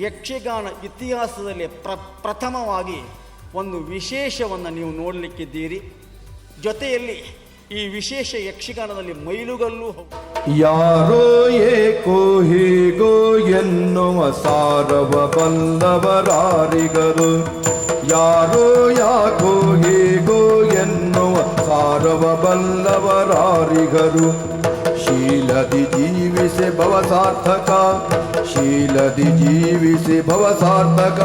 ಯಕ್ಷಗಾನ ಇತಿಹಾಸದಲ್ಲಿ ಪ್ರ, ಪ್ರಥಮವಾಗಿ ಒಂದು ವಿಶೇಷವನ್ನು ನೀವು ನೋಡಲಿಕ್ಕಿದ್ದೀರಿ. ಜೊತೆಯಲ್ಲಿ ಈ ವಿಶೇಷ ಯಕ್ಷಗಾನದಲ್ಲಿ ಮೈಲುಗಲ್ಲು ಯಾರೋ ಏಕೋ ಹೀಗೋ ಎನ್ನುವ ಸಾರವ ಬಲ್ಲವರಾರಿಗರು ಯಾರೋ ಯಾಕೋ ಹೀಗೋ ಎನ್ನುವ ಸಾರವ ಬಲ್ಲವರಾರಿಗರು ಶೀಲದಿ ಜೀವಿಸಿ ಭವ ಸಾರ್ಥಕ ಶೀಲದಿ ಜೀವಿಸಿ ಭವ ಸಾರ್ಥಕ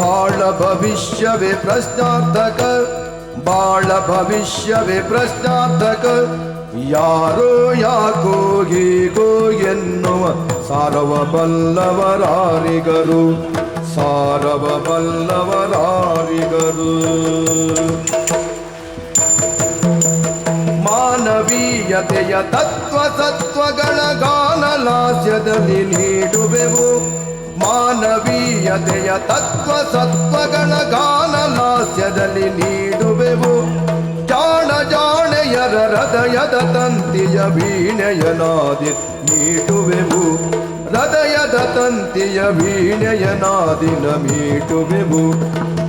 ಬಾಳ ಭವಿಷ್ಯವೇ ಪ್ರಶ್ನಾರ್ಥಕ ಬಾಳ ಭವಿಷ್ಯವೇ ಪ್ರಶ್ನಾರ್ಥಕ ಯಾರೋ ಯಾಕೋ ಹೀಗೋ ಎನ್ನುವ ಸಾರವ ಬಲ್ಲವರಾರಿಗರು ತತ್ವ ಸತ್ವಗಳ ಗಾನಲಾಸ್ಯದಲ್ಲಿ ನೀಡುವೆವು. ಮಾನವೀಯತೆಯ ತತ್ವ ಸತ್ವಗಳ ಗಾನಲಾಸ್ಯದಲ್ಲಿ ನೀಡುವೆವು. ಜಾಣ ಜಾಣೆಯರ ಹೃದಯದ ತಂತಿಯ ವೀಣೆಯ ನಾದಿ ನೀಡುವೆವು. ಹೃದಯದ ತಂತಿಯ ವೀಣೆಯ ನಾದಿನ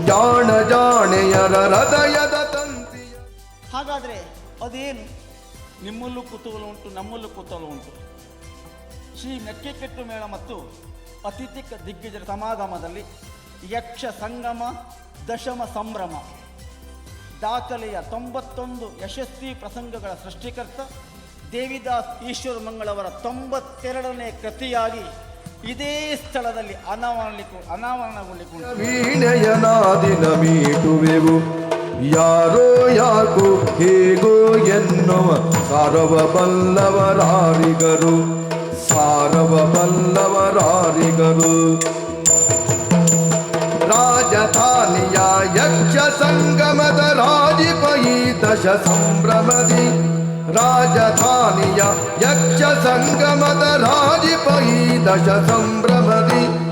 ಜಾಣ ಜಾಣೆಯರ ಹೃದಯದ ತಂತಿಯ ಹಾಗಾದ್ರೆ ಅದೇನು ನಿಮ್ಮಲ್ಲೂ ಕುತೂಹಲ ಉಂಟು, ನಮ್ಮಲ್ಲೂ ಕುತೂಹಲ ಉಂಟು. ಶ್ರೀ ಮೆಕ್ಕೆಕೆಟ್ಟು ಮೇಳ ಮತ್ತು ಅತಿಥಿ ದಿಗ್ಗಜರ ಸಮಾಗಮದಲ್ಲಿ ಯಕ್ಷ ಸಂಗಮ, ದಶಮ ಸಂಭ್ರಮ, ದಾಖಲೆಯ ತೊಂಬತ್ತೊಂದು ಯಶಸ್ವಿ ಪ್ರಸಂಗಗಳ ಸೃಷ್ಟಿಕರ್ತ ದೇವಿದಾಸ್ ಈಶ್ವರ ಮಂಗಳವರ ತೊಂಬತ್ತೆರಡನೇ ಕೃತಿಯಾಗಿ ಇದೇ ಸ್ಥಳದಲ್ಲಿ ಅನಾವರಣಲಿಕ್ಕೆ ಅನಾವರಣಗೊಳ್ಳಿಕೊಂಡು ಯಾರೋ ಯಾಕೋ ಹೇಗೋ ಎನ್ನುವ ಸಾರವ ಬಲ್ಲವರಾರಿಗರು ಸಾರವ ಬಲ್ಲವರಾರಿಗರು. ರಾಜಧಾನಿಯ ಯಕ್ಷ ಸಂಗಮದ ರಾಜಿಪಯಿ ದಶ ಸಂಭ್ರಮದಿ, ರಾಜಧಾನಿಯ ಯಕ್ಷ ಸಂಗಮದ ರಾಜಿಪಯಿ ದಶ ಸಂಭ್ರಮದಿ.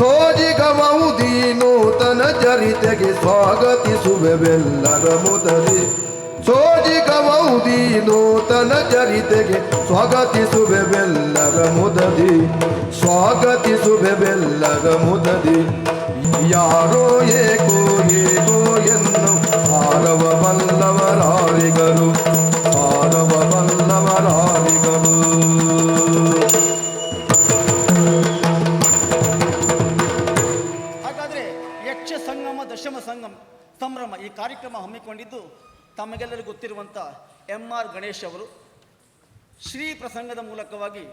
ಸೋಜಿಗಮೌದಿ ನೂತನ ಚರಿತೆಗೆ ಸ್ವಾಗತಿಸುವೆವೆಲ್ಲರ ಮುದಲಿ. ಸೋಜಿಗಮೌದಿ ನೂತನ ಚರಿತೆಗೆ ಸ್ವಾಗತಿಸುವೆವೆಲ್ಲರ ಮುದದಿ ಸ್ವಾಗತಿಸುವೆವೆಲ್ಲರ ಮುದದಿ ಯಾರೋ ಏಕೋ ಸಂಗಮ, ಸಂಭ್ರಮ ಈ ಕಾರ್ಯಕ್ರಮ ಹಮ್ಮಿಕೊಂಡಿದ್ದು ತಮಗೆಲ್ಲರಿಗೂ ಗೊತ್ತಿರುವಂಥ ಎಂ ಆರ್ ಗಣೇಶ್ ಅವರು. ಶ್ರೀ ಪ್ರಸಂಗದ ಮೂಲಕವಾಗಿ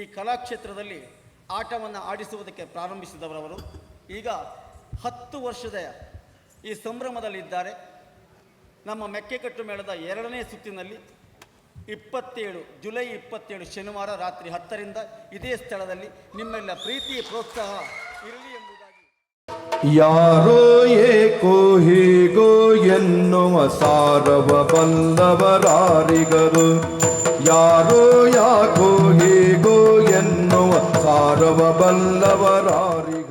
ಈ ಕಲಾಕ್ಷೇತ್ರದಲ್ಲಿ ಆಟವನ್ನು ಆಡಿಸುವುದಕ್ಕೆ ಪ್ರಾರಂಭಿಸಿದವರವರು. ಈಗ ಹತ್ತು ವರ್ಷದ ಈ ಸಂಭ್ರಮದಲ್ಲಿದ್ದಾರೆ. ನಮ್ಮ ಮೆಕ್ಕೆಕಟ್ಟು ಮೇಳದ ಎರಡನೇ ಸುತ್ತಿನಲ್ಲಿ ಇಪ್ಪತ್ತೇಳು, ಜುಲೈ ಇಪ್ಪತ್ತೇಳು ಶನಿವಾರ ರಾತ್ರಿ ಹತ್ತರಿಂದ ಇದೇ ಸ್ಥಳದಲ್ಲಿ ನಿಮ್ಮೆಲ್ಲ ಪ್ರೀತಿ, ಪ್ರೋತ್ಸಾಹ ಇರಲಿ ಎಂಬುದಾಗಿ. ಯಾರೋ ಹೀಗೋ ಎನ್ನುವ ಸಾರವ ಬಲ್ಲವರಾರಿಗರು ಯಾರೋ ಯಾಕೋ ಹೀಗೋ ಎನ್ನುವ ಸಾರವ ಬಲ್ಲವರಾರಿಗರು